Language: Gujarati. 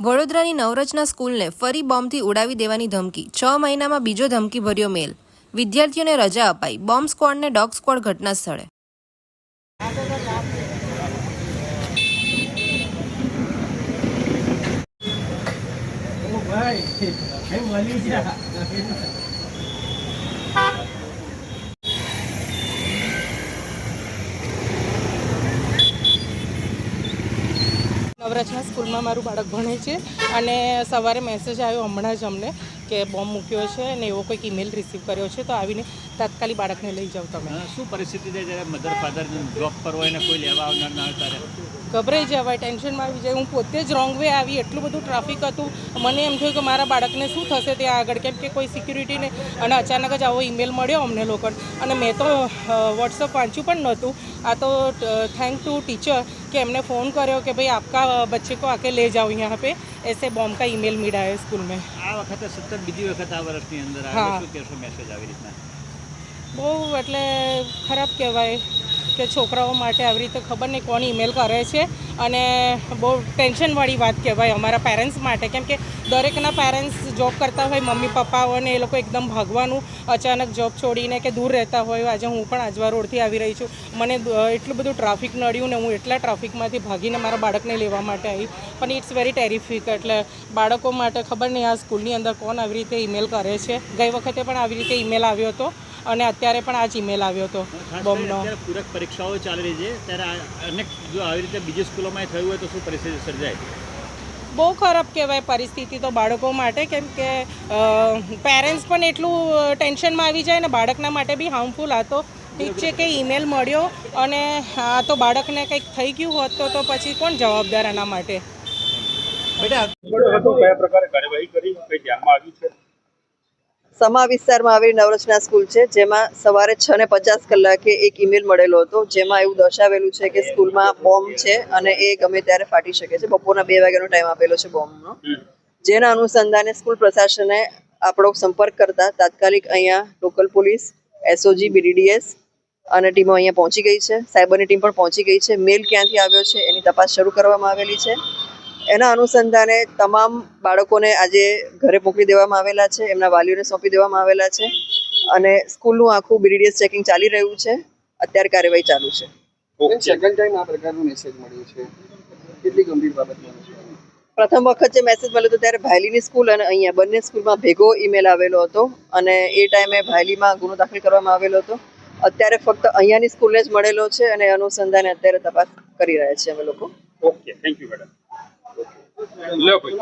વડોદરાની નવરચના સ્કૂલને ફરી બોમ્બથી ઉડાવી દેવાની ધમકી. છ મહિનામાં બીજો ધમકીભર્યો મેલ. વિદ્યાર્થીઓને રજા અપાઈ. બોમ્બ સ્ક્વોડને ડોગ સ્ક્વોડ ઘટના સ્થળે નવરચના સ્કૂલમાં મારું બાળક ભણે છે અને સવારે મેસેજ આવ્યો હમણાં જ અમને કે બોમ્બ મૂક્યો છે અને એવો કોઈક ઈમેલ રિસીવ કર્યો છે, તો આવીને તાત્કાલિક બાળકને લઈ જાઓ તમે. શું પરિસ્થિતિ છે? જ્યારે મધર ફાધર જોબ પર હોય ને કોઈ લેવા આવનાર ના હોય ત્યારે? ગભરાઈ જવાય ટેન્શનમાં આવી જાય. હું પોતે જ રોંગ વે આવી એટલું બધું ટ્રાફિક હતું. મને એમ થયું કે મારા બાળકને શું થશે ત્યાં આગળ? કેમ કે કોઈ સિક્યુરિટીને અને અચાનક જ આવો ઈમેલ મળ્યો અમને લોકોને. અને મેં તો વોટ્સઅપ વાંચ્યું પણ નહોતું. આ તો થેન્ક ટુ ટીચર કે એમને ફોન કર્યો કે ભાઈ આપકા બચ્ચે કો આકે લે જાઓ યહાં પે. એસે બોમ્બ કા ઈમેલ મિલા હૈ સ્કૂલ મેં. આ વખતે સતત બીજી વખત આ વર્ષની અંદર હા. શું કહેશો મેસેજ આવી રીતના? બહુ એટલે ખરાબ કહેવાય. કે છોકરાઓ માટે આવી રીતે ખબર નહીં કોણ ઈમેલ કરે છે અને બહુ ટેન્શનવાળી વાત કહેવાય અમારા પેરેન્ટ્સ માટે. કેમ કે દરેકના પેરેન્ટ્સ જોબ કરતા હોય, મમ્મી પપ્પાઓ અને એ લોકો એકદમ ભાગવાનું, અચાનક જોબ છોડીને કે દૂર રહેતા હોય. આજે હું પણ આજવા રોડથી આવી રહી છું. મને એટલું બધું ટ્રાફિક નડ્યું ને હું એટલા ટ્રાફિકમાંથી ભાગીને મારા બાળકને લેવા માટે આવી. પણ ઇટ્સ વેરી ટેરિફિક એટલે બાળકો માટે ખબર નહીં આ સ્કૂલની અંદર કોણ આવી રીતે ઈમેલ કરે છે. ગઈ વખતે પણ આવી રીતે ઈમેલ આવ્યો હતો. અને અત્યારે પણ આ જ ઈમેલ આવ્યો હતો બોમ્બનો. પૂરક પરીક્ષાઓ ચાલી રહી છે ત્યારે અનેક જો આવી રીતે બીજી સ્કૂલોમાં થયું હોય તો શું પરિસ્થિતિ સર્જાય? બહુ ખરાબ કહેવાય પરિસ્થિતિ તો બાળકો માટે કેમ કે પેરેન્ટ્સ પણ એટલું ટેન્શનમાં આવી જાય ને બાળકના માટે બી હાર્મફુલ આ તો ઠીક છે કે ઈમેલ મળ્યો અને આ તો બાળકને કંઈક થઈ ગયું હોત તો તો પછી કોણ જવાબદાર એના માટે? સમા વિસ્તારમાં આવેલી નવરચના સ્કૂલ છે જેમાં સવારે છ ને પચાસ કલાકે એક ઈમેલ મળેલો હતો જેમાં એવું દર્શાવેલું છે કે સ્કૂલમાં બોમ્બ છે અને એ ગમે ત્યારે ફાટી શકે છે. બપોરના બે વાગ્યાનો ટાઈમ આપેલો છે બોમ્બનો. જેના અનુસંધાને સ્કૂલ પ્રશાસને આપણો સંપર્ક કરતા તાત્કાલિક અહીંયા લોકલ પોલીસ એસઓજી બીડીડીએસ અને ટીમો અહીંયા પહોંચી ગઈ છે. સાયબરની ટીમ પણ પહોંચી ગઈ છે. મેલ ક્યાંથી આવ્યો છે એની તપાસ શરૂ કરવામાં આવેલી છે. એના અનુસંધાને તમામ બાળકોને આજે ઘરે મોકલી દેવામાં આવેલા છે એમના વાલીઓને સોંપી દેવામાં આવેલા છે અને સ્કૂલનું આખું બીડીડીએસ ચેકિંગ ચાલી રહ્યું છે. અત્યારે કાર્યવાહી ચાલુ છે. સેકન્ડ ટાઈમ આ પ્રકારનો મેસેજ મળ્યો છે. કેટલી ગંભીર બાબત પ્રથમ વખત જે મેસેજ મળ્યો હતો ત્યારે ભાયલીની સ્કૂલ અને અહીંયા બંને સ્કૂલમાં ભેગો ઈમેલ આવેલો હતો અને એ ટાઈમે ભાયલીમાં ગુનો દાખલ કરવામાં આવેલો હતો. અત્યારે ફક્ત અહીંયાની સ્કૂલને જ મળેલો છે અને અનુસંધાને અત્યારે તપાસ કરી રહ્યા છીએ અમે લોકો. ઓકે. થેન્ક યુ મેડમ લ્યો ભાઈ